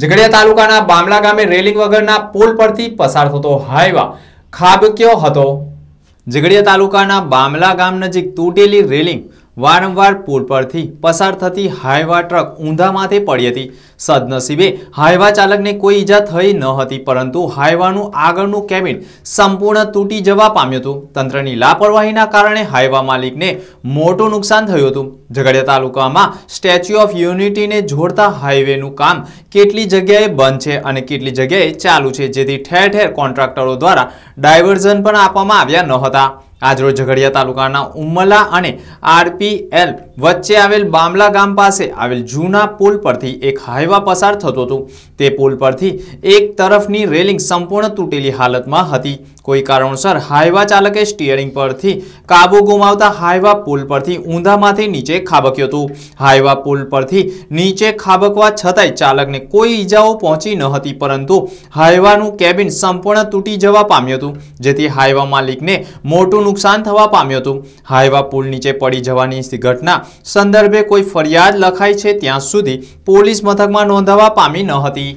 ઝઘડિયા તાલુકાના બામલા ગામે રેલિંગ વગરના પુલ પરથી પસાર થતો હાઈવા ખાબક્યો હતો. ઝઘડિયા તાલુકાના બામલા ગામ નજીક તૂટેલી રેલિંગ વારંવાર પુલ પરથી પસાર થતી હાઈવા ટ્રક ઊંધામાંથી પડી હતી. સદનસીબે હાઈવા ચાલકને કોઈ ઈજા થઈ ન હતી, પરંતુ હાઈવાનું આગળનું કેબિન સંપૂર્ણ તૂટી જવા પામ્યું હતું. તંત્રની લાપરવાહીના કારણે હાઈવા માલિકને મોટું નુકસાન થયું હતું. ઝઘડિયા તાલુકામાં સ્ટેચ્યુ ઓફ યુનિટીને જોડતા હાઈવેનું કામ કેટલી જગ્યાએ બંધ છે અને કેટલી જગ્યાએ ચાલુ છે, જેથી ઠેર ઠેર કોન્ટ્રાક્ટરો દ્વારા ડાયવર્ઝન પણ આપવામાં આવ્યા ન હતા. આજરોજ ઝઘડિયા તાલુકાના ઉમલા અને આરપીએલ વચ્ચે આવેલ બામલા ગામ પાસે આવેલ જૂના પુલ પરથી એક હાઈવા પસાર થતો હતો. તે પુલ પરથી એક તરફની રેલિંગ સંપૂર્ણ તૂટેલી હાલતમાં હતી. કોઈ કારણોસર હાઈવા ચાલકે સ્ટીયરિંગ પરથી કાબુ ગુમાવતા હાઈવા પુલ પરથી ઊંધામાંથી નીચે ખાબક્યો હતું. હાઈવા પુલ પરથી નીચે ખાબકવા છતાંય ચાલકને કોઈ ઈજાઓ પહોંચી ન હતી, પરંતુ હાઈવાનું કેબિન સંપૂર્ણ તૂટી જવા પામ્યું હતું, જેથી હાઈવા માલિકને મોટું નુકસાન થવા પામ્યું હતું. હાઈવા પુલ નીચે પડી જવાની ઘટના સંદર્ભે કોઈ ફરિયાદ લખાઈ છે ત્યાં સુધી પોલીસ મથકમાં નોંધાવા પામી ન હતી.